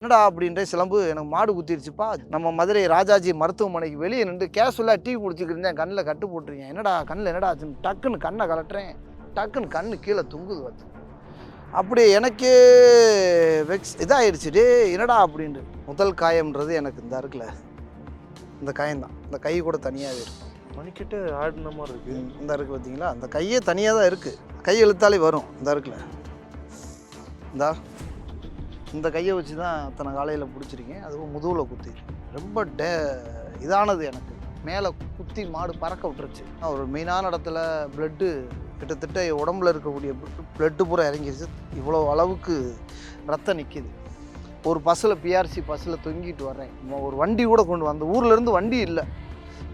என்னடா அப்படின்ற சிலம்பு எனக்கு மாடு குத்திருச்சுப்பா. நம்ம மதுரை ராஜாஜி மருத்துவமனைக்கு வெளியே நின்று கேஷுவலாக டீ குடிச்சிக்கிட்டு இருந்தேன். கண்ணில் கட்டு போட்டிருக்கேன். என்னடா கண்ணில் என்னடா டக்குன்னு கண்ணை கலட்டுறேன். டக்குன்னு கண்ணு கீழே தொங்குது வந்து அப்படியே எனக்கே வெக்ஸ் இதாகிடுச்சு டே என்னடா அப்படின்ட்டு. முதல் காயம்ன்றது எனக்கு இந்த இருக்குல்ல இந்த காயம்தான். இந்த கை கூட தனியாகவே இருக்கும் மணிக்கிட்ட ஆடின மாதிரி இருக்கு. இந்த இருக்கு பார்த்தீங்களா? அந்த கையே தனியாக தான் இருக்குது கை இழுத்தாலே வரும் இந்த இருக்குல்ல இந்தா. இந்த கையை வச்சு தான் அத்தனை காலையில் பிடிச்சிருக்கேன். அதுவும் முதுகில் குத்தி. ரொம்ப டே இதானது எனக்கு. மேலே குத்தி மாடு பறக்க விட்டுருச்சு. ஒரு மெயினான இடத்துல பிளட்டு கிட்டத்தட்ட என் உடம்புல இருக்கக்கூடிய பிளட்டு பூரா இறங்கிருச்சு. இவ்வளோ அளவுக்கு ரத்தம் நிற்கிது ஒரு பஸ்ஸில் பிஆர்சி பஸ்ஸில் தொங்கிட்டு வரேன் ஒரு வண்டி கூட கொண்டு வந்த ஊர்லேருந்து வண்டி இல்லை.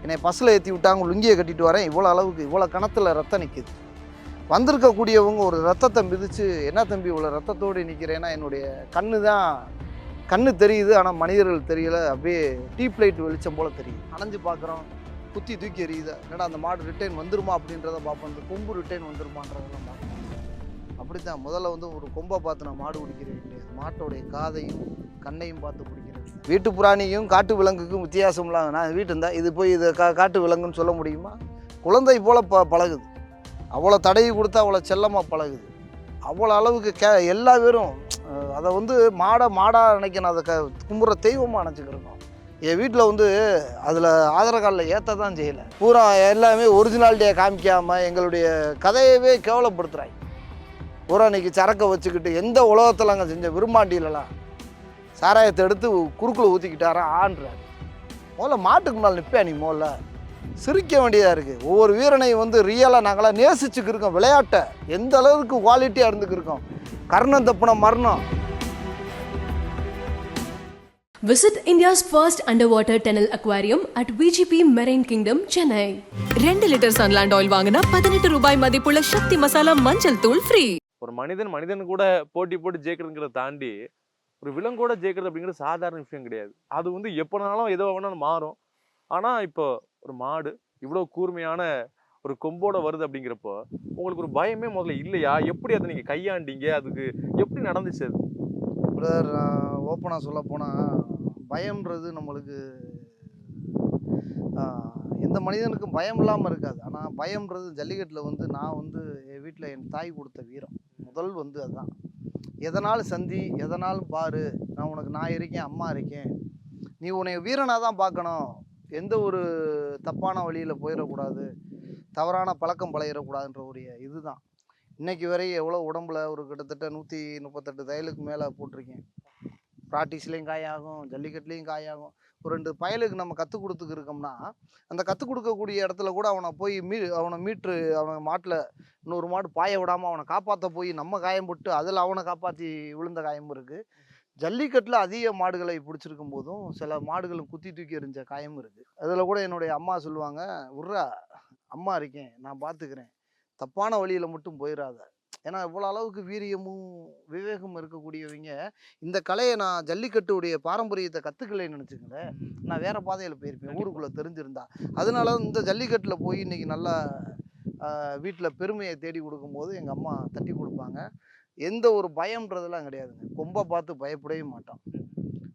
என்னை பஸ்ஸில் ஏற்றி விட்டாங்க லுங்கியை கட்டிட்டு வரேன். இவ்வளோ அளவுக்கு இவ்வளோ கணத்தில் ரத்தம் நிற்கிது வந்திருக்கக்கூடியவங்க ஒரு ரத்தத்தை மிதித்து என்ன தம்பி இவ்வளோ ரத்தத்தோடு நிற்கிறேன்னா என்னுடைய கண்ணு தான் கண்ணு தெரியுது ஆனால் மனிதர்கள் தெரியல. அப்படியே டீப் லைட் வெளிச்சம் போல் தெரியுது. அணைஞ்சு பார்க்குறோம் குத்தி தூக்கி எறியுது. என்னடா அந்த மாடு ரிட்டைன் வந்துருமா அப்படின்றத பார்ப்போம். இந்த கொம்பு ரிட்டைன் வந்துருமான்றதெல்லாம் பார்ப்போம். அப்படி தான் முதல்ல வந்து ஒரு கொம்பை பார்த்து நான் மாடு பிடிக்கிறது கிடையாது மாட்டோடைய காதையும் கண்ணையும் பார்த்து பிடிக்கிறது வீட்டு புராணியும் காட்டு விலங்குக்கும் வித்தியாசம்லாம். நான் வீட்டு இருந்தால் இது போய் இதை கா காட்டு விலங்குன்னு சொல்ல முடியுமா? குழந்தை போல் ப பழகுது. அவ்வளோ தடவி கொடுத்தா அவ்வளோ செல்லமாக பழகுது. அவ்வளோ அளவுக்கு கே எல்லா பேரும் அதை வந்து மாடை மாடாக நினைக்கணும். அதை க கும்புற தெய்வமாக நினச்சிக்கிறோம் என் வீட்டில் வந்து அதில் ஆதார் கார்டில் ஏற்ற தான் செய்யலை. பூரா எல்லாமே ஒரிஜினாலிட்டியை காமிக்காமல் எங்களுடைய கதையவே கேவலப்படுத்துகிறாய் பூரா இன்றைக்கி சரக்கை வச்சுக்கிட்டு எந்த உலகத்தில் அங்கே செஞ்ச விரும்பாண்டியிலலாம் சாராயத்தை எடுத்து குறுக்குல ஊற்றிக்கிட்டாரா ஆன்றாரு. முதல்ல மாட்டுக்கு முன்னால் நிற்பேன் நீ முதல்ல. சிரிக்க வேண்டியதாக இருக்குது ஒவ்வொரு வீரனையும் வந்து ரியலாக நாங்களாம் நேசிச்சுக்கிருக்கோம் விளையாட்டை எந்த அளவுக்கு குவாலிட்டியாக இருந்துக்கிருக்கோம் கர்ணம் தப்புன மரணம். Visit India's first underwater tunnel aquarium at VGP Marine Kingdom, Chennai. ரெண்டு லிட்டர் சன்லாண்ட் ஆயில் வாங்கினா பதினெட்டு ரூபாய் மதிப்புள்ள சக்தி மசாலா மஞ்சள் தூள் ஃப்ரீ ஒரு மனிதன் மனிதன் கூட போட்டி போட்டு ஜெயிக்கிறதுங்கிறத தாண்டி ஒரு விலங்கோட ஜெயிக்கிறது அப்படிங்கிறது சாதாரண விஷயம் கிடையாது. அது வந்து எப்போனாலும் எதோ வேணாலும் மாறும். ஆனா இப்போ ஒரு மாடு இவ்வளோ கூர்மையான ஒரு கொம்போட வருது அப்படிங்கிறப்போ உங்களுக்கு ஒரு பயமே முதல்ல இல்லையா? எப்படி அதை நீங்க கையாண்டீங்க? அதுக்கு எப்படி நடந்துச்சு அது? பிரதர் ஓப்பனாக சொல்ல போனால் பயம்ன்றது நம்மளுக்கு எந்த மனிதனுக்கும் பயம் இல்லாமல் இருக்காது. ஆனால் பயம்ன்றது ஜல்லிக்கட்டில் வந்து நான் வந்து என் வீட்டில் என் தாய் கொடுத்த வீரம். முதல் வந்து அதுதான். எதனாலும் சந்தி எதனாலும் பாரு? நான் உனக்கு நான் இருக்கேன் அம்மா இருக்கேன். நீ உன்னை வீரனாக தான் பார்க்கணும் எந்த ஒரு தப்பான வழியில் போயிடக்கூடாது தவறான பழக்கம் பழகிடக்கூடாதுன்ற ஒரு இதுதான். இன்றைக்கி வரை எவ்வளோ உடம்புல ஒரு கிட்டத்தட்ட நூற்றி முப்பத்தெட்டு தையலுக்கு மேலே போட்டிருக்கேன். ப்ராக்டிஸ்லேயும் காயாகும் ஜல்லிக்கட்டுலேயும் காயாகும். ஒரு ரெண்டு பயலுக்கு நம்ம கற்றுக் கொடுத்துக்கு இருக்கோம்னா அந்த கற்றுக் கொடுக்கக்கூடிய இடத்துல கூட அவனை போய் மீ அவனை மீட்ரு அவனை மாட்டில் இன்னொரு மாடு பாய விடாமல் அவனை காப்பாற்ற போய் நம்ம காயம் போட்டு அதில் அவனை காப்பாற்றி விழுந்த காயமும் இருக்குது ஜல்லிக்கட்டில் அதிக மாடுகளை பிடிச்சிருக்கும் போதும் சில மாடுகளும் குத்தி தூக்கி எறிஞ்ச காயமும் இருக்குது அதில் கூட என்னுடைய அம்மா சொல்லுவாங்க உர்ரா அம்மா இருக்கேன் நான் பார்த்துக்கிறேன் தப்பான வழியில் மட்டும் போயிடாத ஏன்னா இவ்வளோ அளவுக்கு வீரியமும் விவேகமும் இருக்கக்கூடியவங்க இந்த கலையை நான் ஜல்லிக்கட்டுடைய பாரம்பரியத்தை கற்றுக்கலைன்னு நினச்சிங்களேன் நான் வேறு பாதையில் போயிருப்பேன் ஊருக்குள்ளே தெரிஞ்சிருந்தா. அதனால இந்த ஜல்லிக்கட்டில் போய் இன்றைக்கி நல்லா வீட்டில் பெருமையை தேடி கொடுக்கும்போது எங்கள் அம்மா தட்டி கொடுப்பாங்க. எந்த ஒரு பயம்ன்றதெல்லாம் கிடையாதுங்க. கொம்பை பார்த்து பயப்படவே மாட்டோம்.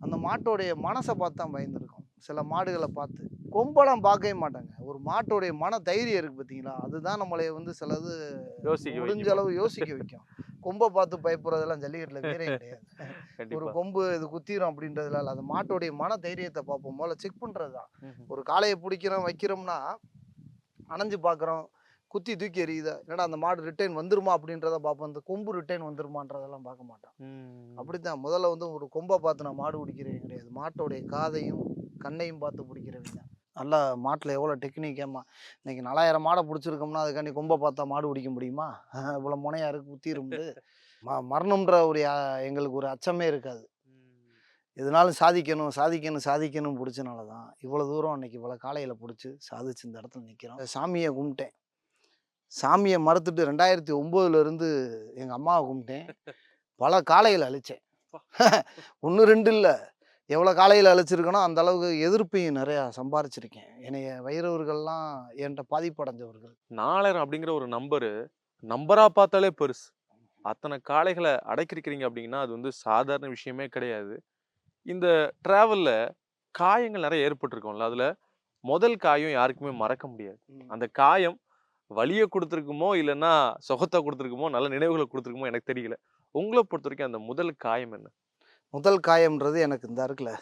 அந்த மாட்டோடைய மனசை பார்த்து தான் பயந்துருக்கோம். சில மாடுகளை பார்த்து. கொம்பெல்லாம் பார்க்கவே மாட்டாங்க. ஒரு மாட்டோடைய மன தைரியம் இருக்குது பார்த்தீங்களா? அதுதான் நம்மளை வந்து சிலது யோசிக்க முடிஞ்ச? அளவு யோசிக்க வைக்கும். கொம்பை பார்த்து பயப்படுறதெல்லாம் ஜல்லிக்கட்டில் வேறே கிடையாது. ஒரு கொம்பு இது குத்திரும் அப்படின்றதுல. அது மாட்டோடைய மன தைரியத்தை பார்ப்போம். முதல்ல செக் பண்ணுறது தான். ஒரு காளையை பிடிக்கிறோம் வைக்கிறோம்னா அணைஞ்சு பார்க்குறோம். குத்தி தூக்கி எறியுதா? என்னடா அந்த மாடு ரிட்டைன் வந்துருமா அப்படின்றத பார்ப்போம் இந்த கொம்பு ரிட்டைன் வந்துருமான்றதெல்லாம் பார்க்க மாட்டான். அப்படித்தான். முதல்ல வந்து ஒரு கொம்பை பார்த்து நான் மாடு பிடிக்கிறேன் கிடையாது. மாட்டோடைய காதையும் கண்ணையும் பார்த்து பிடிக்கிறவங்க நல்லா மாட்டில் எவ்வளோ டெக்னிக்கேம்மா இன்னைக்கு நாலாயிரம் மாடை பிடிச்சிருக்கோம்னா அதுக்காண்டி கொம்பை பார்த்தா மாடு பிடிக்க முடியுமா? இவ்வளோ முனையா இருக்கு குத்திரும்னு ம மரணம்ன்ற ஒரு எங்களுக்கு ஒரு அச்சமே இருக்காது. எதுனாலும் சாதிக்கணும் சாதிக்கணும் சாதிக்கணும் பிடிச்சனால தான் இவ்வளோ தூரம் அன்னைக்கு இவ்வளோ காலையில் பிடிச்சி சாதிச்சு இந்த இடத்துல நிற்கிறோம் சாமியை கும்பிட்டேன். சாமியை மறுத்துட்டு ரெண்டாயிரத்தி ஒம்போதுலேருந்து எங்கள் அம்மாவை கும்பிட்டேன். பல காளைகளை அழித்தேன் ஒன்று ரெண்டு இல்லை. எவ்வளோ காளையில் அழிச்சிருக்கனோ அந்த அளவுக்கு எதிர்ப்பையும் நிறையா சம்பாரிச்சிருக்கேன். என்னைய வைரவர்கள்லாம் என்கிட்ட பாதிப்படைஞ்சவர்கள். நாலாயிரம் அப்படிங்கிற ஒரு நம்பரு நம்பரா பார்த்தாலே பெருசு. அத்தனை காளைகளை அடக்கிருக்கிறீங்க அப்படிங்கன்னா அது வந்து சாதாரண விஷயமே கிடையாது. இந்த டிராவல்ல காயங்கள் நிறைய ஏற்பட்டிருக்கும்ல அதுல முதல் காயம் யாருக்குமே மறக்க முடியாது. அந்த காயம் வலியை கொடுத்துருக்குமோ இல்லைன்னா சுகத்தை கொடுத்துருக்குமோ நல்ல நினைவுகளை கொடுத்துருக்குமோ எனக்கு தெரியல. உங்களை பொறுத்த வரைக்கும் அந்த முதல் காயம் என்ன? முதல் காயம்ன்றது எனக்கு இந்த இருக்குல்ல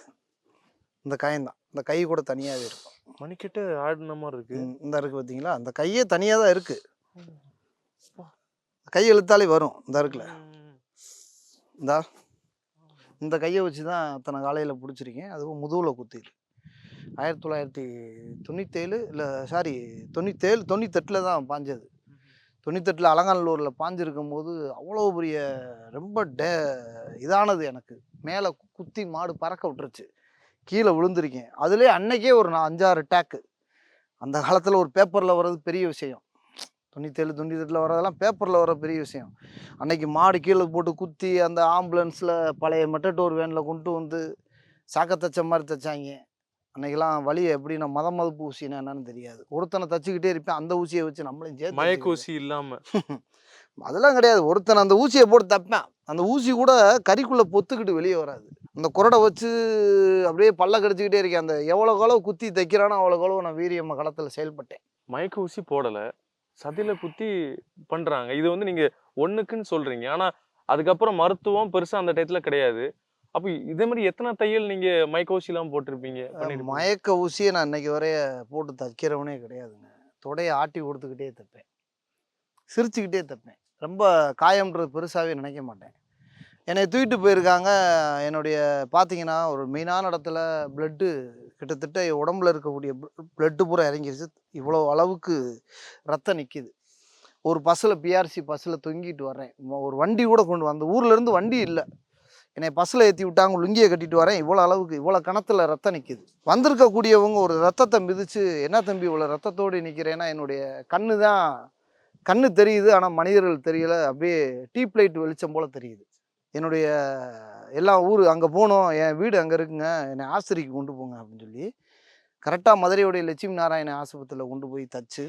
இந்த காயம்தான். இந்த கை கூட தனியாகவே இருக்கும். மணிக்கிட்ட ஆடின மாதிரி இருக்கு. ம், இந்த இருக்கு பார்த்தீங்களா அந்த கையே தனியாக தான் இருக்கு. கை இழுத்தாலே வரும் இந்த இருக்குல்ல இந்தா. இந்த கையை வச்சு தான் அத்தனை காலையில் பிடிச்சிருக்கேன். அதுவும் முதுகில் குத்திது ஆயிரத்தி தொள்ளாயிரத்தி தொண்ணூத்தேழு இல்லை சாரி தொண்ணூத்தேழு தொண்ணூத்தெட்டில் தான் பாஞ்சது. தொண்ணூத்தெட்டில் அலங்காநல்லூரில் பாஞ்சிருக்கும் போது அவ்வளோ பெரிய ரொம்ப டே இதானது எனக்கு. மேலே குத்தி மாடு பறக்க விட்டுருச்சு. கீழே விழுந்திருக்கேன். அதுலேயே அன்னைக்கே ஒரு நான் அஞ்சாறு டேக்கு அந்த காலத்தில் ஒரு பேப்பரில் வர்றது பெரிய விஷயம். தொண்ணூத்தேழு தொண்ணூத்தெட்டில் வர்றதெல்லாம் பேப்பரில் வர பெரிய விஷயம். அன்னைக்கு மாடு கீழே போட்டு குத்தி அந்த ஆம்புலன்ஸில் பழைய மெட்டடோர் வேனில் கொண்டு வந்து சாக்க தச்ச மாதிரி தைச்சாங்க. அன்னைக்கெல்லாம் வழியை எப்படி நான் மத மதப்பு ஊசினா என்னன்னு தெரியாது. ஒருத்தனை தச்சுக்கிட்டே இருப்பேன் அந்த ஊசியை வச்சு நம்மளையும் சேர்த்து மயக்க. ஊசி இல்லாம. அதெல்லாம் கிடையாது. ஒருத்தன் அந்த ஊசியை போட்டு தப்பேன். அந்த ஊசி கூட கறிக்குள்ளே பொத்துக்கிட்டு வெளியே வராது. அந்த குரடை வச்சு அப்படியே பல்ல கடிச்சிக்கிட்டே இருக்கேன். அந்த எவ்வளோ அளவு குத்தி தைக்கிறானோ அவ்வளோ அளவு நான் வீரியம்ம களத்தில் செயல்பட்டேன். மயக்க ஊசி போடல. சதியில குத்தி பண்றாங்க. இது வந்து நீங்க ஒண்ணுக்குன்னு சொல்றீங்க. ஆனா அதுக்கப்புறம் மருத்துவம் பெருசா அந்த டயத்துல கிடையாது. அப்ப இதே மாதிரி எத்தனை தையல் நீங்க மயக்க ஊசி எல்லாம் போட்டிருப்பீங்க? மயக்க ஊசியை நான் இன்னைக்கு வரைய போட்டு தைக்கிறவனே கிடையாதுங்க. தொடையை ஆட்டி கொடுத்துக்கிட்டே தைப்பேன். சிரிச்சுக்கிட்டே தைப்பேன். ரொம்ப காயம்ன்றது பெருசாகவே நினைக்க மாட்டேன். என்னை தூக்கிட்டு போயிருக்காங்க. என்னுடைய பார்த்தீங்கன்னா ஒரு மெயினான இடத்துல பிளட்டு கிட்டத்தட்ட உடம்புல இருக்கக்கூடிய பிளட்டு பூரா இறங்கிருச்சு. இவ்வளோ அளவுக்கு ரத்தம் நிற்கிது ஒரு பஸ்ஸில் பிஆர்சி பஸ்ஸில் தொங்கிட்டு வர்றேன். ஒரு வண்டி கூட கொண்டு அந்த ஊர்ல இருந்து வண்டி இல்லை. என்னை பஸ்ஸில் ஏற்றி விட்டாங்க லுங்கியை கட்டிட்டு வரேன். இவ்வளோ அளவுக்கு இவ்வளோ கணத்தில் ரத்தம் நிற்கிது வந்திருக்கக்கூடியவங்க ஒரு ரத்தத்தை மிதித்து என்ன தம்பி இவ்வளோ ரத்தத்தோடு நிற்கிறேன்னா என்னுடைய கண்ணு தான் கண்ணு தெரியுது ஆனால் மனிதர்கள் தெரியல. அப்படியே டீப் லைட் வெளிச்சம் போல் தெரியுது. என்னுடைய எல்லா ஊர் அங்கே போகணும் என் வீடு அங்கே இருக்குங்க என்னை ஆஸ்பத்திரிக்கு கொண்டு போங்க அப்படின்னு சொல்லி கரெக்டாக மதுரையுடைய லட்சுமி நாராயண ஆஸ்பத்திரியில் கொண்டு போய் தச்சு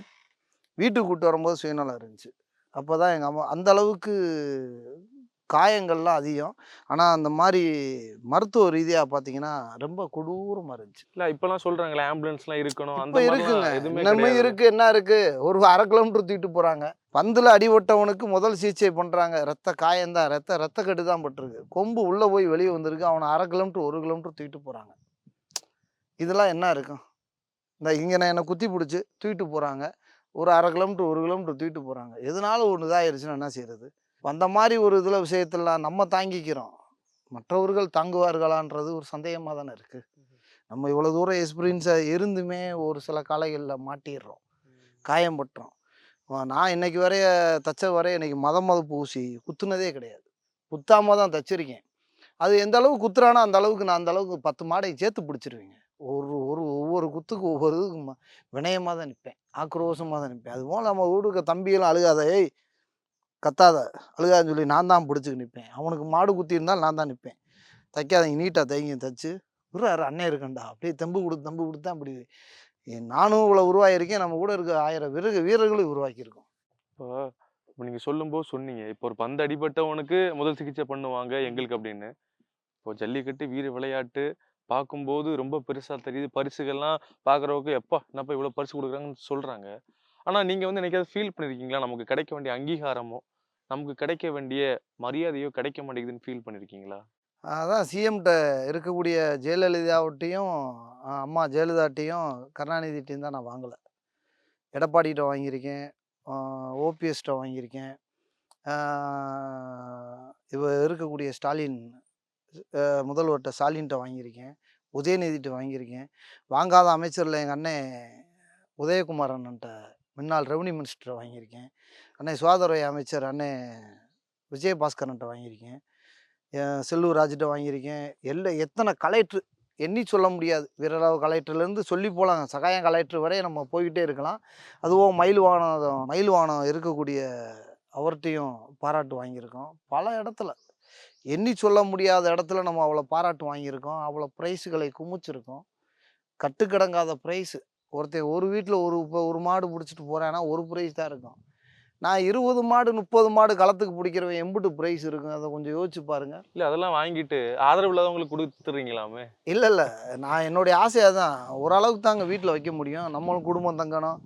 வீட்டுக்கு கூட்டு வரும்போது சுயநலம் இருந்துச்சு. அப்போ தான் எங்கள் அம்மா அந்த அளவுக்கு காயங்கள்லாம் அதிகம். ஆனால் அந்த மாதிரி மருத்துவ ரீதியாக பார்த்தீங்கன்னா ரொம்ப கொடூரமாக இருந்துச்சு. இல்ல இப்பெல்லாம் சொல்றாங்களே ஆம்புலன்ஸ் எல்லாம் இருக்கணும் அந்த இருக்குங்க. எதுவுமே இன்னமே கிடையாது. இருக்கு. என்ன இருக்கு? ஒரு அரை கிலோமீட்டர் தூக்கிட்டு போறாங்க. பந்துல அடிபட்டவனுக்கு முதல் சிகிச்சை பண்றாங்க. ரத்த காயம்தான் ரத்த ரத்த கட்டு தான் பட்டிருக்கு. கொம்பு உள்ள போய் வெளியே வந்திருக்கு. அவனை அரை கிலோமீட்டர் ஒரு கிலோமீட்டர் தூக்கிட்டு போறாங்க. இதெல்லாம் என்ன இருக்கும்? இந்த இங்க நான் என்னை குத்தி பிடிச்சி தூக்கிட்டு போறாங்க. ஒரு அரை கிலோமீட்டர் ஒரு கிலோமீட்டர் தூக்கிட்டு போறாங்க. எதனால ஒன்று இதாயிருச்சுன்னா என்ன செய்யறது? வந்த மாதிரி ஒரு இதில் விஷயத்தெல்லாம் நம்ம தாங்கிக்கிறோம். மற்றவர்கள் தாங்குவார்களான்றது ஒரு சந்தேகமாக தானே இருக்குது நம்ம இவ்வளோ தூரம் எக்ஸ்பீரியன்ஸாக இருந்துமே ஒரு சில காலைகளில் மாட்டிடுறோம். காயம் பட்டுறோம். நான் இன்னைக்கு வரைய தச்ச வரைய இன்னைக்கு மத மதப்பு ஊசி குத்துனதே கிடையாது. குத்தாமல் தான் தச்சிருக்கேன். அது எந்த அளவுக்கு குத்துறானோ அந்த அளவுக்கு நான் அந்த அளவுக்கு பத்து மாடை சேர்த்து பிடிச்சிருவீங்க. ஒரு ஒரு ஒவ்வொரு குத்துக்கு ஒவ்வொரு இதுக்கு வினயமாக தான் நிற்பேன் ஆக்ரோஷமாக தான் நிற்பேன் அதுபோல் நம்ம ஊருக்கு தம்பியெல்லாம் அழுகாத ஏய் கத்தாத அழுகாதுன்னு சொல்லி நான் தான் பிடிச்சிக்கு நிற்பேன் அவனுக்கு மாடு குத்தி இருந்தால் நான் தான் நிற்பேன் தைக்காதீங்க நீட்டாக தைங்க தைச்சு. விடுறாரு அண்ணன் இருக்கண்டா அப்படியே தெம்பு கொடுத்து தம்பு கொடுத்து தான் அப்படி நானும் இவ்வளோ உருவாகியிருக்கேன் நம்ம கூட இருக்க ஆயிரம் வீரர்கள் வீரர்களும் உருவாக்கியிருக்கோம். இப்போ இப்போ சொல்லும்போது சொன்னீங்க. இப்போ ஒரு பந்து அடிபட்டவனுக்கு முதல் சிகிச்சை பண்ணுவாங்க எங்களுக்கு அப்படின்னு. இப்போ ஜல்லிக்கட்டு வீர விளையாட்டு பார்க்கும்போது ரொம்ப பெருசாக தெரியுது. பரிசுகள்லாம் பார்க்குறவங்க எப்பா என்னப்பா இவ்வளோ பரிசு கொடுக்குறாங்கன்னு சொல்கிறாங்க ஆனால் நீங்கள் வந்து என்னைக்காவது ஃபீல் பண்ணியிருக்கீங்களா நமக்கு கிடைக்க வேண்டிய அங்கீகாரமோ? நமக்கு கிடைக்க வேண்டிய மரியாதையோ கிடைக்க மாட்டேங்குதுன்னு ஃபீல் பண்ணியிருக்கீங்களா அதான் சிஎம்கிட்ட இருக்கக்கூடிய ஜெயலலிதாவட்டையும் அம்மா ஜெயலலிதாட்டையும் கருணாநிதிட்டையும் தான் நான் வாங்கலை. எடப்பாடிகிட்ட வாங்கியிருக்கேன். ஓபிஎஸ்கிட்ட வாங்கியிருக்கேன். இவ இருக்கக்கூடிய ஸ்டாலின் முதல்வர்கிட்ட ஸ்டாலின்கிட்ட வாங்கியிருக்கேன். உதயநிதிட்ட வாங்கியிருக்கேன். வாங்காத அமைச்சரில் எங்கள் அண்ணன் உதயகுமார் அண்ணன்ட்ட முன்னாள் ரெவன்யூ மினிஸ்டர் வாங்கியிருக்கேன். அண்ணன் சுகாதாரத்துறை அமைச்சர் அண்ணன் விஜயபாஸ்கரன்ட்ட வாங்கியிருக்கேன். செல்லூர் ராஜிட்ட வாங்கியிருக்கேன். எல்லா எத்தனை கலெக்டர் எண்ணி சொல்ல முடியாது. வீரராவ் கலெக்டர்லேருந்து சொல்லி போகலாங்க சகாயம் கலெக்டர் வரை நம்ம போய்கிட்டே இருக்கலாம். அதுவும் மயில்வானம் மயில்வானம் இருக்கக்கூடிய அவர்கிட்டையும் பாராட்டு வாங்கியிருக்கோம். பல இடத்துல எண்ணி சொல்ல முடியாத இடத்துல நம்ம அவ்வளோ பாராட்டு வாங்கியிருக்கோம். அவ்வளோ ப்ரைஸுகளை குமிச்சிருக்கோம். கட்டுக்கடங்காத ப்ரைஸு ஒருத்தன் ஒரு வீட்டில் ஒரு இப்போ ஒரு மாடு பிடிச்சிட்டு போகிறான்னா ஒரு ப்ரைஸ் தான் இருக்கும். நான் இருபது மாடு முப்பது மாடு களத்துக்கு பிடிக்கிறவன் எம்புட்டு ப்ரைஸ் இருக்கும். அதை கொஞ்சம் யோசிச்சு பாருங்க. இல்ல அதெல்லாம் வாங்கிட்டு ஆதரவு இல்லாதவங்களுக்கு கொடுத்துறீங்களாமே இல்லை இல்லை. நான் என்னுடைய ஆசையாக தான் ஓரளவுக்கு தாங்க வீட்டில் வைக்க முடியும். நம்மளும் குடும்பம் தங்கணும்.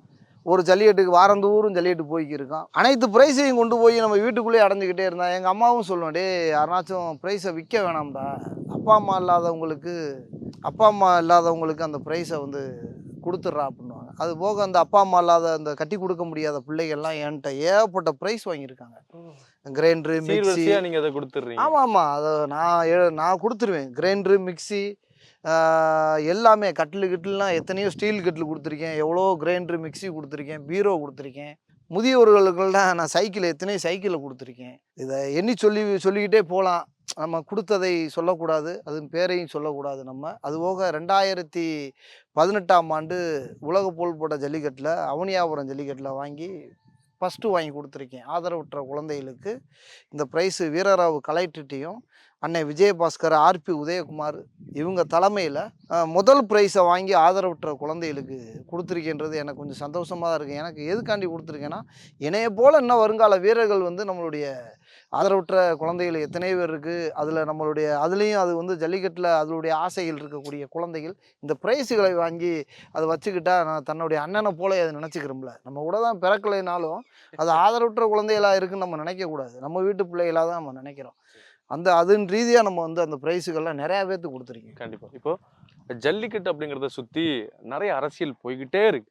ஒரு ஜல்லிக்கட்டுக்கு வாரந்தோறும் ஜல்லிக்கட்டு போய்க்கிருக்கோம் அனைத்து ப்ரைஸையும் கொண்டு போய் நம்ம வீட்டுக்குள்ளேயே அடைஞ்சிக்கிட்டே இருந்தா எங்கள் அம்மாவும் சொல்லுவேன் டே யாருனாச்சும் ப்ரைஸை விற்க வேணாம்டா. அப்பா அம்மா இல்லாதவங்களுக்கு அப்பா அம்மா இல்லாதவங்களுக்கு அந்த ப்ரைஸை வந்து கொடுத்துட்றா அப்படின்னுவாங்க. அது போக அந்த அப்பா அம்மா இல்லாத அந்த கட்டி கொடுக்க முடியாத பிள்ளைகள்லாம் என்கிட்ட ஏகப்பட்ட ப்ரைஸ் வாங்கியிருக்காங்க. கிரைண்டரு மிக்ஸி சீர்வரிசையா நீங்க அதை கொடுத்துறீங்க ஆமாம். ஆமாம் அதை நான் நான் கொடுத்துருவேன். கிரைண்டரு மிக்ஸி எல்லாமே கட்டிலு கிட்டிலாம் எத்தனையோ ஸ்டீல் கட்டில் கொடுத்துருக்கேன். எவ்வளோ கிரைண்டரு மிக்ஸி கொடுத்துருக்கேன். பீரோ கொடுத்துருக்கேன். முதியவர்களுக்கெல்லாம் நான் சைக்கிள் எத்தனையோ சைக்கிளை கொடுத்துருக்கேன். இதை எண்ணி சொல்லி சொல்லிக்கிட்டே போகலாம் நம்ம கொடுத்ததை சொல்லக்கூடாது அதன் பேரையும் சொல்லக்கூடாது நம்ம. அதுபோக ரெண்டாயிரத்தி பதினெட்டாம் ஆண்டு உலக புகழ்பட்ட ஜல்லிக்கட்டில் அவனியாபுரம் ஜல்லிக்கட்டில் வாங்கி ஃபஸ்ட்டு வாங்கி கொடுத்துருக்கேன். ஆதரவற்ற குழந்தைகளுக்கு இந்த ப்ரைஸு வீரராவு கலெக்டர்ட்டையும் அன்னை விஜயபாஸ்கர் ஆர்பி உதயகுமார் இவங்க தலைமையில் முதல் ப்ரைஸை வாங்கி ஆதரவற்ற குழந்தைகளுக்கு கொடுத்துருக்கின்றது எனக்கு கொஞ்சம் சந்தோஷமாக தான் இருக்குது எனக்கு எதுக்காண்டி கொடுத்துருக்கேன்னா என்னைய போல் இன்னும் வருங்கால வீரர்கள் வந்து நம்மளுடைய ஆதரவற்ற குழந்தைகள் எத்தனை பேர் இருக்குது அதில் நம்மளுடைய அதுலேயும் அது வந்து ஜல்லிக்கட்டில் அதனுடைய ஆசைகள் இருக்கக்கூடிய குழந்தைகள் இந்த ப்ரைஸுகளை வாங்கி அதை வச்சுக்கிட்டா நான் தன்னுடைய அண்ணனை போல அதை நினச்சிக்கிறோம்ல. நம்ம கூட தான் பிறக்கலைனாலும் அது ஆதரவற்ற குழந்தைகளாக இருக்குன்னு நம்ம நினைக்கக்கூடாது. நம்ம வீட்டு பிள்ளைகளாக தான் நம்ம நினைக்கிறோம். அந்த அதன் ரீதியாக நம்ம வந்து அந்த ப்ரைஸுகள்லாம் நிறையா பேர்த்து கொடுத்துருக்கீங்க. கண்டிப்பா. இப்போ ஜல்லிக்கட்டு அப்படிங்கிறத சுத்தி நிறைய அரசியல் போய்கிட்டே இருக்கு.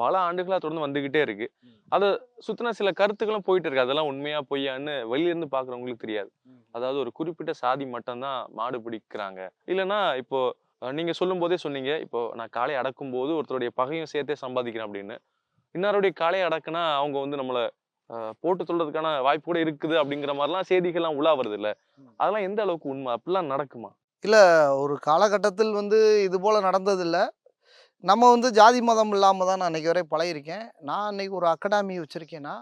பல ஆண்டுகளா தொடர்ந்து வந்துகிட்டே இருக்கு. அதை சுத்தின சில கருத்துக்களும் போயிட்டு இருக்கு. அதெல்லாம் உண்மையா பொய்யான்னு வெளிய இருந்து பாக்குறவங்களுக்கு தெரியாது. அதாவது ஒரு குறிப்பிட்ட சாதி மட்டும்தான் மாடு பிடிக்கிறாங்க. இல்லைன்னா இப்போ நீங்க சொல்லும் போதே சொன்னீங்க இப்போ நான் காளையை அடக்கும் போது ஒருத்தருடைய பகையும் சேர்த்தே சம்பாதிக்கிறேன் அப்படின்னு. இன்னாருடைய காளையை அடக்குனா அவங்க வந்து நம்மள போட்டு சொல்றதுக்கான வாய்ப்பு கூட இருக்குது அப்படிங்கிற மாதிரிலாம் செய்திகள்லாம் உலா வருது இல்ல அதெல்லாம் எந்த அளவுக்கு உண்மை? அப்படிலாம் நடக்குமா? இல்லை ஒரு காலகட்டத்தில் வந்து இது போல் நடந்ததில்லை. நம்ம வந்து ஜாதி மதம் இல்லாமல் தான் நான் அன்றைக்கி வரை பழகிருக்கேன் நான் அன்றைக்கி ஒரு அகாடமி வச்சுருக்கேன்னா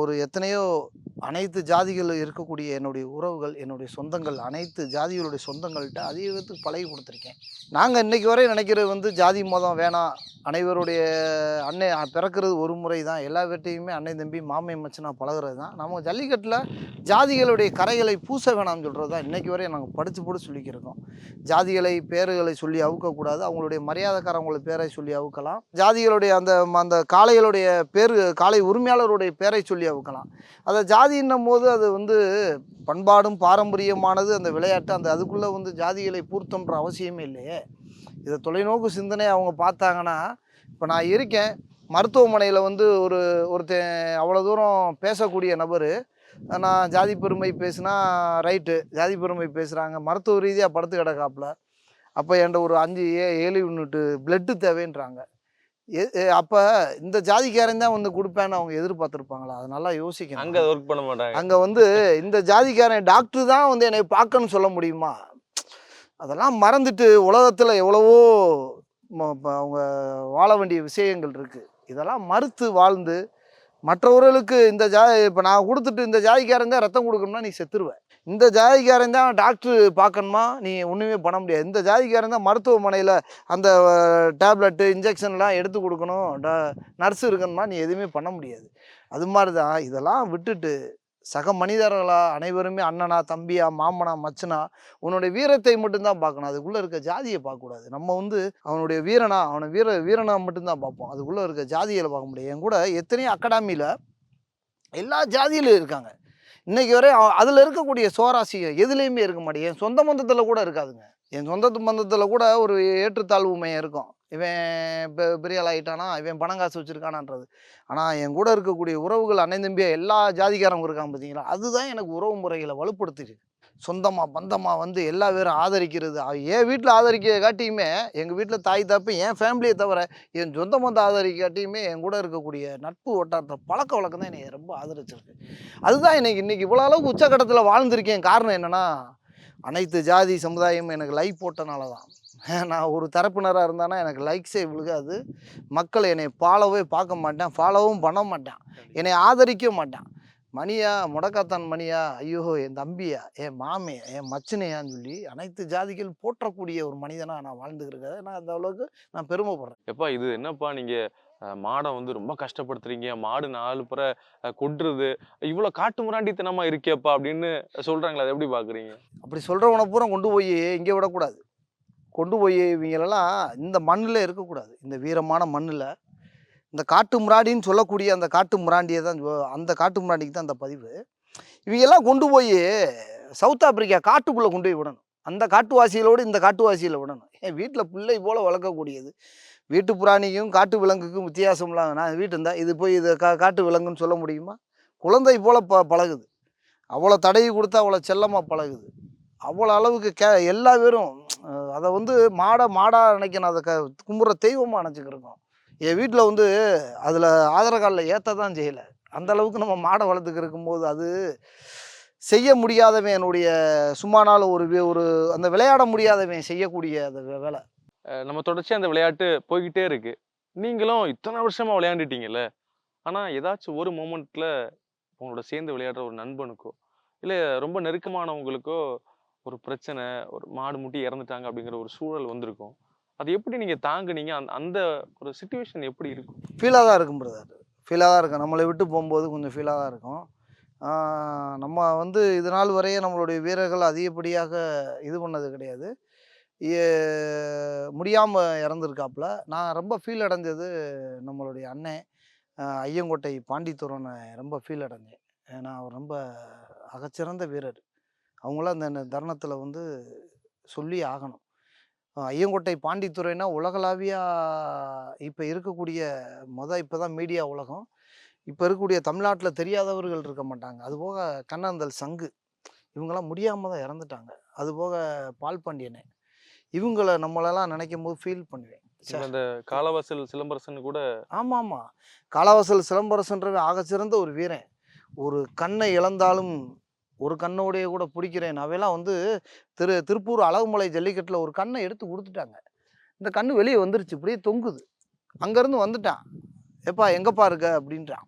ஒரு எத்தனையோ அனைத்து ஜாதிகள் இருக்கக்கூடிய என்னுடைய உறவுகள் என்னுடைய சொந்தங்கள் அனைத்து ஜாதிகளுடைய சொந்தங்கள்கிட்ட அதிகத்துக்கு பழகி கொடுத்துருக்கேன். நாங்கள் இன்னைக்கு வரை நினைக்கிறது வந்து ஜாதி மதம் வேணாம். அனைவருடைய அன்னை பிறக்கிறது ஒரு முறை தான். எல்லா வீட்டையுமே அன்னை தம்பி மாமை மச்சினா பழகுறது தான். நம்ம ஜல்லிக்கட்டில் ஜாதிகளுடைய கரைகளை பூச வேணாம்னு சொல்கிறது தான் இன்றைக்கி வரை நாங்கள் படித்து போட்டு சொல்லிக்கிருக்கோம் ஜாதிகளை பேர்களை சொல்லி அவுக்கக்கூடாது. அவங்களுடைய மரியாதைக்காரவங்கள பேரை சொல்லி அவுக்கலாம். ஜாதிகளுடைய அந்த அந்த காளைகளுடைய பேர் காளை உரிமையாளருடைய பேர் சொல்லி அவுக்கலாம். அதை ஜாதின்னும் போது அது வந்து பண்பாடும் பாரம்பரியமானது அந்த விளையாட்டு அந்த அதுக்குள்ளே வந்து ஜாதிகளை பூர்த்தம்ன்ற அவசியமே இல்லையே. இதை தொலைநோக்கு சிந்தனை அவங்க பார்த்தாங்கன்னா இப்போ நான் இருக்கேன். மருத்துவமனையில் வந்து ஒரு ஒருத்தன் அவ்வளோ தூரம் பேசக்கூடிய நபர் நான் ஜாதி பெருமை பேசுனா ரைட்டு ஜாதி பெருமை பேசுகிறாங்க மருத்துவ ரீதியாக படுத்து கிடக்காப்புல அப்போ என்கிட்ட ஒரு அஞ்சு ஏ ஏழு யூனிட்டு பிளட்டு தேவைன்றாங்க. அப்போ இந்த ஜாதிக்காரன் தான் வந்து கொடுப்பேன்னு அவங்க எதிர்பார்த்துருப்பாங்களா? அது நல்லா யோசிக்கணும். அங்க ஒர்க் பண்ண மாட்டாங்க. அங்கே வந்து இந்த ஜாதிக்காரன் டாக்டர் தான் வந்து என்னை பார்க்கணும்னு சொல்ல முடியுமா? அதெல்லாம் மறந்துட்டு உலகத்தில் எவ்வளவோ அவங்க வாழ வேண்டிய விஷயங்கள் இருக்குது இதெல்லாம் மறுத்து வாழ்ந்து மற்றவர்களுக்கு இந்த ஜா இப்போ நான் கொடுத்துட்டு இந்த ஜாதிக்காரன் தான் ரத்தம் கொடுக்கணும்னா நீ செத்துருவ. இந்த ஜாதிக்காரன் தான் டாக்டர் பார்க்கணுமா? நீ ஒன்றுமே பண்ண முடியாது. இந்த ஜாதிக்காரன் தான் மருத்துவமனையில் அந்த டேப்லெட்டு இன்ஜெக்ஷன்லாம் எடுத்து கொடுக்கணும். நர்ஸ் இருக்கணுமா? நீ எதுவுமே பண்ண முடியாது. அது மாதிரி தான் இதெல்லாம் விட்டுட்டு சக மனிதர்களா அனைவருமே அண்ணனா தம்பியா மாமனா மச்சனா உன்னுடைய வீரத்தை மட்டும்தான் பார்க்கணும். அதுக்குள்ளே இருக்க ஜாதியை பார்க்கக்கூடாது. நம்ம வந்து அவனுடைய வீரனா அவனை வீர வீரனா மட்டும்தான் பார்ப்போம். அதுக்குள்ளே இருக்க ஜாதிகளை பார்க்க முடியாது. என் கூட எத்தனையோ அகாடமியில் எல்லா ஜாதியிலும் இருக்காங்க. இன்றைக்கி வரை அதில் இருக்கக்கூடிய சுவாரஸ்யம் எதுலேயுமே இருக்க மாட்டேன் என் சொந்த பந்தத்தில் கூட இருக்காதுங்க. என் சொந்த பந்தத்தில் கூட ஒரு ஏற்றுத்தாழ்வு மையம் இருக்கும். இவன் இப்போ பெரிய ஆள் ஆகிட்டானா இவன் பணம் காசு வச்சுருக்கானான்றது. ஆனால் என் கூட இருக்கக்கூடிய உறவுகள் அண்ணன் தம்பியாக எல்லா ஜாதிக்காரங்க இருக்காங்க பார்த்தீங்களா அதுதான் எனக்கு உறவு முறைகளை வலுப்படுத்திருக்கு. சொந்தமாக பந்தமாக வந்து எல்லா பேரும் ஆதரிக்கிறது. என் வீட்டில் ஆதரிக்க காட்டியுமே எங்கள் வீட்டில் தாய் தாப்பு என் ஃபேமிலியை தவிர என் சொந்த பந்தம் ஆதரிக்க காட்டியுமே என் கூட இருக்கக்கூடிய நட்பு வட்டாரத்தை பழக்க வழக்கம் தான் என்னை ரொம்ப ஆதரிச்சிருக்கு. அதுதான் எனக்கு இன்னைக்கு இவ்வளோ அளவுக்கு உச்சக்கட்டத்தில் வாழ்ந்திருக்கேன். காரணம் என்னென்னா அனைத்து ஜாதி சமுதாயம் எனக்கு லைக் போட்டனால தான். நான் ஒரு தரப்பினராக இருந்தானா எனக்கு லைக்ஸே விழுகாது. மக்கள் என்னை ஃபாலோவே பார்க்க மாட்டேன். ஃபாலோவும் பண்ண மாட்டேன். என்னை ஆதரிக்க மாட்டான். மணியா முடக்காத்தான் மணியா ஐயோ என் தம்பியா என் மாமே என் மச்சனையான்னு சொல்லி அனைத்து ஜாதிகள் போற்றக்கூடிய ஒரு மனிதனாக நான் வாழ்ந்துக்கிறத நான் அந்த அளவுக்கு நான் பெருமைப்படுறேன். எப்பா இது என்னப்பா நீங்க அஹ் மாடை வந்து ரொம்ப கஷ்டப்படுத்துறீங்க மாடு நாலு புற கொட்டுறது இவ்வளோ காட்டு முராண்டித்தனமா இருக்கேப்பா அப்படின்னு சொல்றாங்களே அதை எப்படி பாக்குறீங்க? அப்படி சொல்கிறவனை பூரா கொண்டு போய் இங்கே விடக்கூடாது. கொண்டு போய் இவங்களெல்லாம் இந்த மண்ணில் இருக்கக்கூடாது. இந்த வீரமான மண்ணில் இந்த காட்டு முராடின்னு சொல்லக்கூடிய அந்த காட்டு முராண்டியை தான் அந்த காட்டு முராண்டிக்கு தான் அந்த பதிவு. இவங்கெல்லாம் கொண்டு போய் சவுத் ஆப்பிரிக்கா காட்டுக்குள்ளே கொண்டு போய் விடணும். அந்த காட்டுவாசிகளோடு இந்த காட்டுவாசியில் விடணும். என் வீட்டில் பிள்ளை போல் வளர்க்கக்கூடியது. வீட்டு பிராணிக்கும் காட்டு விலங்குக்கும் வித்தியாசம்லாம் நான் வீட்டு இருந்தால் இது போய் இது கா காட்டு விலங்குன்னு சொல்ல முடியுமா? குழந்தை போல் ப பழகுது. அவ்வளோ தடவி கொடுத்தா அவ்வளோ செல்லமாக பழகுது. அவ்வளோ அளவுக்கு கே எல்லா பேரும் அதை வந்து மாடை மாடாக நினைக்கணும். அதை க கும்புற தெய்வமாக நினச்சிக்கிருக்கோம். என் வீட்டில் வந்து அதில் ஆதார் கார்டில் ஏற்ற தான் செய்யலை அந்தளவுக்கு நம்ம மாடை வளர்த்துக்கு இருக்கும்போது அது செய்ய முடியாதவன் என்னுடைய சும்மா நாள் ஒரு வே- ஒரு அந்த விளையாட முடியாதவன் செய்யக்கூடிய அந்த வேலை. நம்ம தொடர்ச்சி அந்த விளையாட்டு போய்கிட்டே இருக்குது நீங்களும் இத்தனை வருஷமாக விளையாண்டுட்டீங்கல்ல? ஆனால் ஏதாச்சும் ஒரு மூமெண்ட்டில் உங்களோட சேர்ந்து விளையாடுற ஒரு நண்பனுக்கோ இல்லை ரொம்ப நெருக்கமானவங்களுக்கோ ஒரு பிரச்சனை ஒரு மாடு முட்டி இறந்துட்டாங்க அப்படிங்கிற ஒரு சூழல் வந்திருக்கும். அது எப்படி நீங்க தாங்குனீங்க? அந்த அந்த ஒரு சுச்சுவேஷன் எப்படி இருக்கும்? ஃபீலாக தான் இருக்கும் பிரதர் ஃபீலாக தான் இருக்கும். நம்மளை விட்டு போகும்போது கொஞ்சம் ஃபீலாக தான் இருக்கும். நம்ம வந்து இது நாள் வரையே நம்மளுடைய வீரர்கள் அதிகப்படியாக இது பண்ணது கிடையாது. முடியாமல் இறந்துருக்காப்புல. நான் ரொம்ப ஃபீல் அடைஞ்சது நம்மளுடைய அண்ணன் ஐயங்கோட்டை பாண்டித்துறனை ரொம்ப ஃபீல் அடைஞ்சேன். ஏன்னா அவர் ரொம்ப அகச்சிறந்த வீரர். அவங்களாம் அந்த தருணத்தில் வந்து சொல்லி ஆகணும். ஐயங்கோட்டை பாண்டித்துறைனா உலகளாவிய இப்போ இருக்கக்கூடிய மொத இப்போ தான் மீடியா உலகம். இப்போ இருக்கக்கூடிய தமிழ்நாட்டில் தெரியாதவர்கள் இருக்க மாட்டாங்க. அதுபோக கண்ணந்தல் சங்கு. இவங்கெல்லாம் முடியாமல் தான் இறந்துட்டாங்க. அதுபோக பால் பாண்டியனே. இவங்கள நம்மளெல்லாம் நினைக்கும் போது ஃபீல் பண்ணுவேன் அந்த காலவாசல் சிலம்பரசன் கூட ஆமாம். ஆமாம் காலவாசல் சிலம்பரசன்றவன் ஆகச்சிறந்த ஒரு வீரன். ஒரு கண்ணை இழந்தாலும் ஒரு கண்ணோடைய கூட பிடிக்கிறேன். அவையெல்லாம் வந்து திரு திருப்பூர் அழகுமலை ஜல்லிக்கட்டில் ஒரு கண்ணை எடுத்து கொடுத்துட்டாங்க. இந்த கண்ணு வெளியே வந்துருச்சு. இப்படியே தொங்குது. அங்கேருந்து வந்துட்டான். எப்பா எங்கப்பா இருக்க? அப்படின்றான்.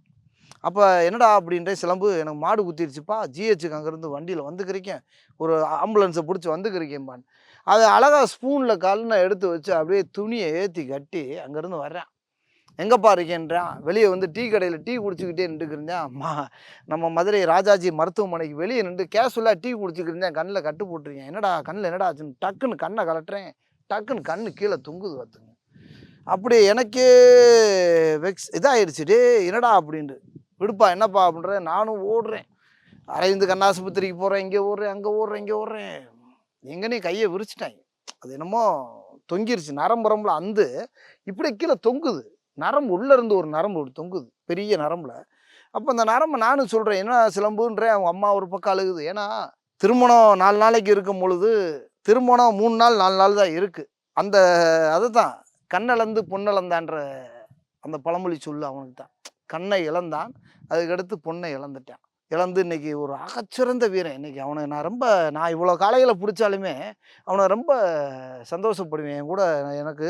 அப்போ என்னடா அப்படின்றே சிலம்பு எனக்கு மாடு குத்திருச்சுப்பா. ஜிஹெச்சுக்கு அங்கேருந்து வண்டியில் வந்துக்கிறீங்க. ஒரு ஆம்புலன்ஸை பிடிச்சி வந்துக்கிறீங்கம்பான்னு. அதை அழகாக ஸ்பூனில் கல்லை எடுத்து வச்சு அப்படியே துணியை ஏற்றி கட்டி அங்கேருந்து வர்றேன். எங்கப்பா இருக்கேன்றான் வெளியே வந்து டீ கடையில் டீ குடிச்சிக்கிட்டே நின்றுக்கிருந்தேன் மா நம்ம மதுரை ராஜாஜி மருத்துவமனைக்கு வெளியே நின்று கேஷுவலாக டீ குடிச்சிக்கிருந்தேன் கண்ணில் கட்டு போட்டிருக்கேன். என்னடா கண்ணில் என்னடா ஆச்சுன்னு டக்குன்னு கண்ணை கலட்டுறேன். டக்குன்னு கண்ணு கீழே தொங்குது பார்த்துங்க அப்படி எனக்கே வெக்ஸ் இதாகிடுச்சு டே என்னடா அப்படின்ட்டு. விடுப்பா என்னப்பா அப்படின்ற நானும் ஓடுறேன். அரைந்து கண்ணாஸ்பத்திரிக்கு போகிறேன் இங்கே ஓடுறேன் அங்கே ஓடுறேன் இங்கே ஓடுறேன். எங்கனே கையை விரிச்சிட்டாங்க அது என்னமோ தொங்கிருச்சு. நரம்புறம்புல அந்து. இப்படி கீழே தொங்குது. நரம்பு உள்ளே இருந்து ஒரு நரம்பு தொங்குது பெரிய நரம்பில். அப்போ அந்த நரம்பை நானும் சொல்கிறேன் என்ன சிலம்புன்றேன் அவங்க அம்மா ஒரு பக்கம் அழுகுது. ஏன்னா திருமணம் நாலு நாளைக்கு இருக்கும் பொழுது திருமணம் மூணு நாள் நாலு நாள் தான் இருக்குது அந்த அதுதான். கண்ணளந்து பொன்னளந்தான்ற அந்த பழமொழி சொல்லு அவனுக்கு தான். கண்ணை இழந்தான் அதுக்கடுத்து பொண்ணை இழந்துட்டான். இழந்து இன்னைக்கு ஒரு அகச்சிறந்த வீரன் இன்னைக்கு. அவனை நான் ரொம்ப நான் இவ்வளோ காலையில் பிடிச்சாலுமே அவனை ரொம்ப சந்தோஷப்படுவேன். என் கூட எனக்கு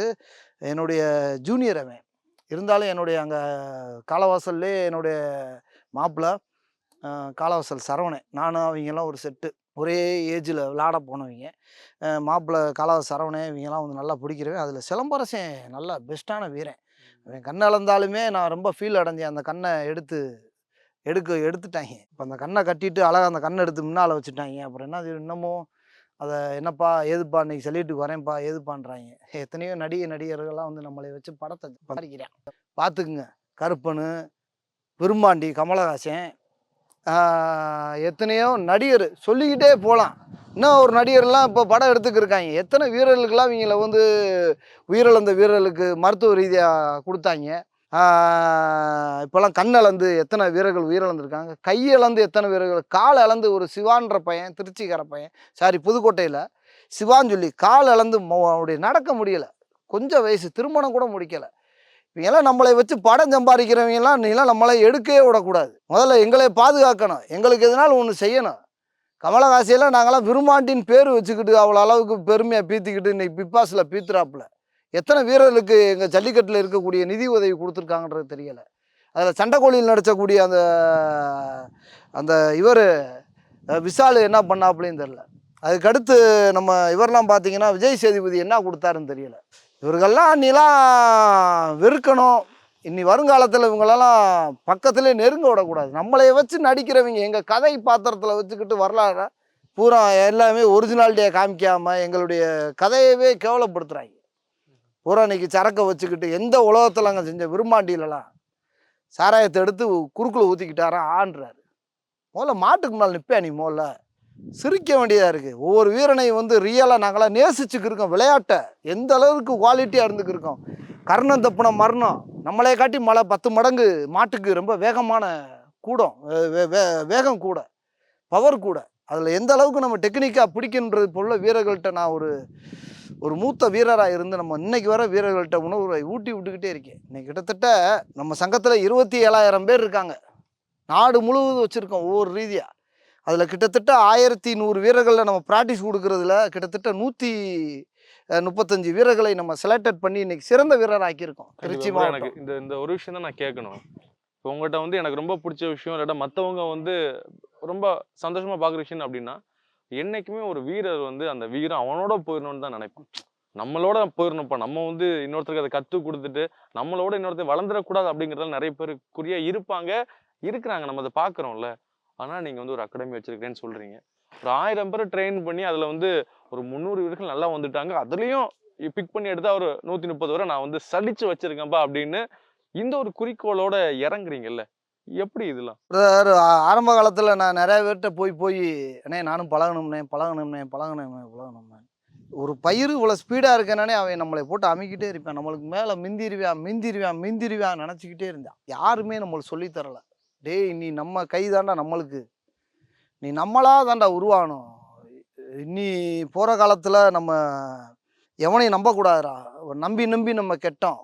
என்னுடைய ஜூனியர் அவன். இருந்தாலும் என்னுடைய அங்கே காலவாசல்லே என்னுடைய மாப்பிள்ளை காலவாசல் சரவணன். நானும் அவங்கெல்லாம் ஒரு செட்டு. ஒரே ஏஜில் விளாட போனவங்க. மாப்பிள்ளை காலவாசல் சரவணன் இவங்கெல்லாம் வந்து நல்லா பிடிக்கிறவன் அதில் சிலம்பரசன் நல்லா பெஸ்ட்டான வீரன். அவன் கண்ணை இழந்தாலுமே நான் ரொம்ப ஃபீல் அடைஞ்சேன். அந்த கண்ணை எடுத்து எடுக்க எடுத்துட்டாங்க. இப்போ அந்த கண்ணை கட்டிட்டு அழகாக அந்த கண்ணை எடுத்து முன்னால் வச்சுட்டாங்க. அப்புறம் என்ன அது இன்னமும் அதை என்னப்பா ஏதுப்பா இன்னைக்கு சொல்லிட்டு வரேன்ப்பா ஏதுப்பான்றாங்க. எத்தனையோ நடிகை நடிகர்கள்லாம் வந்து நம்மளை வச்சு படத்தை பறிக்கிறேன் பார்த்துக்குங்க. கருப்பனு பெருமாண்டி கமலஹாசன் எத்தனையோ நடிகர் சொல்லிக்கிட்டே போகலாம் இன்னும் ஒரு நடிகர்லாம் இப்போ படம் எடுத்துக்கிருக்காங்க எத்தனை வீரர்களுக்கெல்லாம் இவங்கள வந்து உயிரிழந்த வீரர்களுக்கு மருத்துவ ரீதியாக கொடுத்தாங்க. இப்போல்லாம் கண் இழந்து எத்தனை வீரர்கள் உயிரிழந்திருக்காங்க? கையளந்து எத்தனை வீரர்கள்? கால் இழந்து ஒரு சிவான்ற பையன் திருச்சிக்கார பையன். சாரி புதுக்கோட்டையில். சிவான்னு சொல்லி கால் இழந்து அவனுடைய நடக்க முடியல. கொஞ்சம் வயசு திருமணம் கூட முடிக்கலை. இவங்கெல்லாம் நம்மளை வச்சு படம் சம்பாதிக்கிறவங்கெல்லாம் நீலாம் நம்மளை எடுக்கவே விடக்கூடாது. முதல்ல எங்களை பாதுகாக்கணும். எங்களுக்கு எதனாலும் ஒன்று செய்யணும்? கமலஹாசியெல்லாம் நாங்களாம் விரும்மாண்டின்னு பேர் வச்சுக்கிட்டு அவ்வளோ அளவுக்கு பெருமையாக பீத்திக்கிட்டு இன்னைக்கு பிப்பாஸில் பீத்துறாப்புல. எத்தனை வீரர்களுக்கு எங்கள் ஜல்லிக்கட்டில் இருக்கக்கூடிய நிதி உதவி கொடுத்துருக்காங்கன்றது தெரியலை. அதில் சண்டைக்கோழியில் நடிச்சக்கூடிய அந்த அந்த இவர் விஷால் என்ன பண்ணாப்புலையும் தெரில அதுக்கடுத்து நம்ம இவரெல்லாம் பார்த்தீங்கன்னா விஜய் சேதுபதி என்ன கொடுத்தாருன்னு தெரியல. இவர்கள்லாம் நீலாம் வெறுக்கணும். இனி வருங்காலத்தில் இவங்களெல்லாம் பக்கத்திலே நெருங்க விடக்கூடாது. நம்மளை வச்சு நடிக்கிறவங்க எங்கள் கதை பாத்திரத்தில் வச்சுக்கிட்டு வரலாறு பூரா எல்லாமே ஒரிஜினாலிட்டியை காமிக்காமல் எங்களுடைய கதையவே கேவலப்படுத்துகிறாங்க பூரா இன்னைக்கு சரக்கை வச்சுக்கிட்டு எந்த உலகத்தில் அங்கே செஞ்ச விரும்பாண்டியிலலாம் சாராயத்தை எடுத்து குறுக்குல ஊற்றிக்கிட்டாரா ஆன்றாரு. முதல்ல மாட்டுக்கு மேலே நிற்பே நீ முதல்ல. சிரிக்க வேண்டியதாக இருக்குது ஒவ்வொரு வீரனையும் வந்து ரியலாக நாங்களாம் நேசிச்சுக்கிருக்கோம் விளையாட்டை. எந்த அளவுக்கு குவாலிட்டியாக இருந்துக்கிருக்கோம் கர்ணம் தப்புன மரணம். நம்மளே காட்டி மழை பத்து மடங்கு மாட்டுக்கு ரொம்ப வேகமான கூடம் வே- வே- வே- வேகம் கூட பவர் கூட. அதில் எந்த அளவுக்கு நம்ம டெக்னிக்காக பிடிக்கின்றது போல வீரர்கள்கிட்ட வீரர்கள்ட்ட நான் ஒரு ஒரு மூத்த வீரராக இருந்து நம்ம இன்னைக்கு வர வீரர்கள்ட்ட உணர்வை ஊட்டி விட்டுக்கிட்டே இருக்கேன். இன்னைக்கு கிட்டத்தட்ட நம்ம சங்கத்தில் இருபத்தி ஏழாயிரம் பேர் இருக்காங்க. நாடு முழுவதும் வச்சுருக்கோம் ஒவ்வொரு ரீதியாக அதில் கிட்டத்தட்ட ஆயிரத்தி நூறு வீரர்களில் நம்ம ப்ராக்டிஸ் கொடுக்கறதுல கிட்டத்தட்ட நூற்றி முப்பத்தஞ்சு வீரர்களை நம்ம செலக்டட் பண்ணி இன்னைக்கு சிறந்த வீரர் ஆக்கியிருக்கோம் திருச்சி எனக்கு இந்த இந்த ஒரு விஷயம் தான் நான் கேட்கணும். இப்போ உங்கள்கிட்ட வந்து எனக்கு ரொம்ப பிடிச்ச விஷயம் இல்லாட்டா மற்றவங்க வந்து ரொம்ப சந்தோஷமா பார்க்குற விஷயம் அப்படின்னா என்னைக்குமே ஒரு வீரர் வந்து அந்த வீரம் அவனோட போயிடணும்னு தான் நினைப்பான் நம்மளோட போயிடணும்ப்பா நம்ம வந்து இன்னொருத்தருக்கு அதை கற்றுக் கொடுத்துட்டு நம்மளோட இன்னொருத்தர் வளர்ந்துடக்கூடாது அப்படிங்கிறதுல நிறைய பேருக்குரிய இருப்பாங்க இருக்கிறாங்க. நம்ம அதை பார்க்குறோம்ல. ஆனால் நீங்கள் வந்து ஒரு அகாடமி வச்சுருக்கிறேன்னு சொல்கிறீங்க ஒரு ஆயிரம் பேர் ட்ரெயின் பண்ணி அதில் வந்து ஒரு முந்நூறு வீரர்கள் நல்லா வந்துட்டாங்க. அதுலேயும் பிக் பண்ணி எடுத்தால் ஒரு நூற்றி முப்பது வரை நான் வந்து சலிச்சு வச்சுருக்கேன்ப்பா அப்படின்னு இந்த ஒரு குறிக்கோளோட இறங்குறீங்கல்ல. எப்படி இதெல்லாம்? பிரதர் ஆரம்ப காலத்தில் நான் நிறைய பேர்கிட்ட போய் போய் அண்ணே நானும் பழகணும்னே பழகணும்னே பழகணும்னே பழகணும்னே ஒரு பயிர் இவ்வளோ ஸ்பீடாக இருக்கனானே அவன் நம்மளை போட்டு அமைக்கிட்டே இருப்பான். நம்மளுக்கு மேலே மிந்திருவான் மிந்திருவான் மிந்திருவான் நினச்சிக்கிட்டே இருந்தான். யாருமே நம்மளுக்கு சொல்லித்தரல டேய் நீ நம்ம கை தாண்டா நம்மளுக்கு. நீ நம்மளா தாண்டா உருவாகணும். இனி போகிற காலத்தில் நம்ம எவனையும் நம்பக்கூடாதுடா. நம்பி நம்பி நம்ம கெட்டோம்.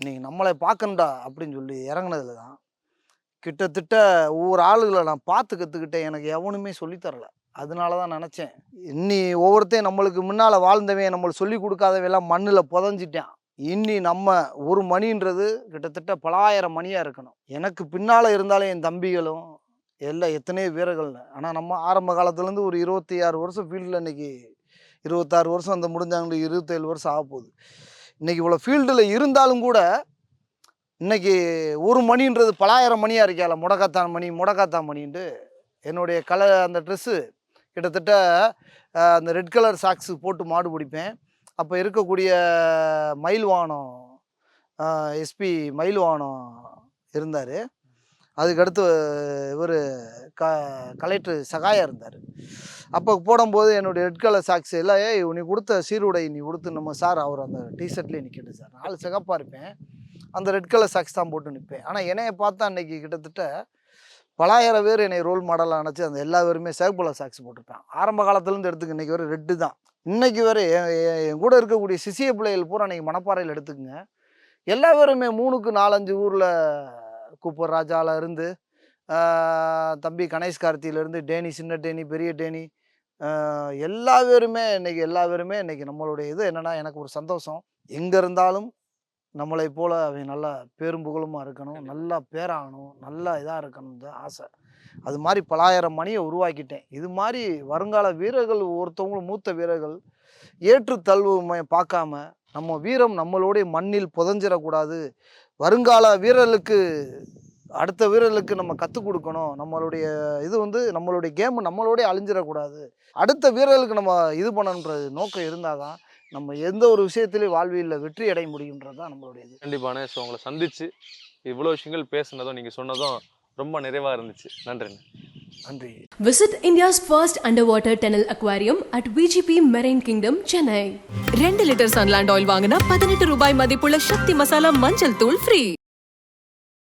நீ நம்மளை பார்க்கணும்டா அப்படின்னு சொல்லி இறங்குனதுல தான் கிட்டத்தட்ட ஒவ்வொரு ஆளுகளை நான் பார்த்து கற்றுக்கிட்டேன் எனக்கு எவனுமே சொல்லித் தரல. அதனால தான் நினச்சேன். இன்னி ஒவ்வொருத்தையும் நம்மளுக்கு முன்னால் வாழ்ந்தவன் நம்மளுக்கு சொல்லி கொடுக்காதவையெல்லாம் மண்ணில் புதஞ்சிட்டான். இன்னி நம்ம ஒரு மணின்றது கிட்டத்தட்ட பலாயிரம் மணியாக இருக்கணும். எனக்கு பின்னால் இருந்தாலும் என் தம்பிகளும் எல்லாம் எத்தனையோ வீரர்கள். ஆனால் நம்ம ஆரம்ப காலத்துலேருந்து ஒரு இருபத்தி ஆறு வருஷம் ஃபீல்டில் இன்னைக்கு இருபத்தாறு வருஷம் அந்த முடிஞ்சாங்களுக்கு இருபத்தேழு வருஷம் ஆக போகுது இன்றைக்கி இவ்வளோ ஃபீல்டில் இருந்தாலும் கூட இன்னைக்கு ஒரு மணின்றது பலாயிரம் மணியாக இருக்கால முடக்காத்தான் மணி முடக்காத்தான் மணின்ட்டு என்னுடைய கலர் அந்த ட்ரெஸ்ஸு கிட்டத்தட்ட அந்த ரெட் கலர் சாக்ஸு போட்டு மாடு பிடிப்பேன். அப்போ இருக்கக்கூடிய மயில்வானம் எஸ்பி மயில்வானம் இருந்தார். அதுக்கடுத்து இவர் க கலெக்டர் சகாயா இருந்தார். அப்போ போடும்போது என்னுடைய ரெட் கலர் சாக்ஸ் எல்லாம் ஏய் நீ கொடுத்த சீருடை நீ கொடுத்து நம்ம சார் அவர் அந்த டிஷர்ட்லேயே நிற்கிட்டு சார். நாலு சிகப்பாக இருப்பேன். அந்த ரெட் கலர் சாக்ஸ் தான் போட்டு நிற்பேன் ஆனால் என்னைய பார்த்தா அன்னைக்கு கிட்டத்தட்ட பலாயிரம் பேர் என்னை ரோல் மாடலாக நினச்சி அந்த எல்லா பேருமே சிகப்பு சாக்ஸ் போட்டிருப்பேன். ஆரம்ப காலத்துலேருந்து எடுத்துக்க இன்றைக்கி வரை ரெட்டு தான். இன்னைக்கு வரை என் கூட இருக்கக்கூடிய சிசிய பிள்ளைகள் பூரா இன்னைக்கு மணப்பாறையில் எடுத்துக்கங்க. எல்லா பேருமே மூணுக்கு நாலஞ்சு ஊரில் கூப்பர் ராஜாவில் இருந்து தம்பி கணேஷ் கார்த்தியிலேருந்து டேனி சின்ன டேனி பெரிய டேனி எல்லா பேருமே இன்னைக்கு எல்லா பேருமே இன்றைக்கி நம்மளுடைய இது என்னென்னா எனக்கு ஒரு சந்தோஷம். எங்கே இருந்தாலும் நம்மளை போல அவன் நல்லா பேரும் புகழுமா இருக்கணும் நல்லா பேராகணும் நல்லா இதாக இருக்கணும் தான் ஆசை. அது மாதிரி பலாயிரம் மணியை உருவாக்கிட்டேன். இது மாதிரி வருங்கால வீரர்கள் ஒருத்தவங்களும் மூத்த வீரர்கள் ஏற்றுத்தழுவுமை பார்க்காம நம்ம வீரம் நம்மளுடைய மண்ணில் புதஞ்சிடக்கூடாது. வருங்கால வீரர்களுக்கு அடுத்த வீரர்களுக்கு நம்ம கற்றுக் கொடுக்கணும். நம்மளுடைய இது வந்து நம்மளுடைய கேம் நம்மளோடய அழிஞ்சிடக்கூடாது. அடுத்த வீரர்களுக்கு நம்ம இது பண்ணணுன்றது நோக்கம் இருந்தால் தான் நம்ம எந்த ஒரு விஷயத்திலையும் வாழ்வியலில் வெற்றி அடைய முடியுன்றது தான் நம்மளுடைய இது கண்டிப்பானே. ஸோ உங்களை சந்திச்சு இவ்வளோ விஷயங்கள் பேசுனதும் நீங்கள் சொன்னதும் ரொம்ப நிறைவாக இருந்துச்சு. நன்றிண்ணே நன்றி. Visit India's first underwater tunnel aquarium at VGP Marine Kingdom, Chennai. ரெண்டு லிட்டர் சன்லாண்ட் ஆயில் வாங்கினா பதினெட்டு ரூபாய் மதிப்புள்ள சக்தி மசாலா மஞ்சள் தூள் ஃப்ரீ.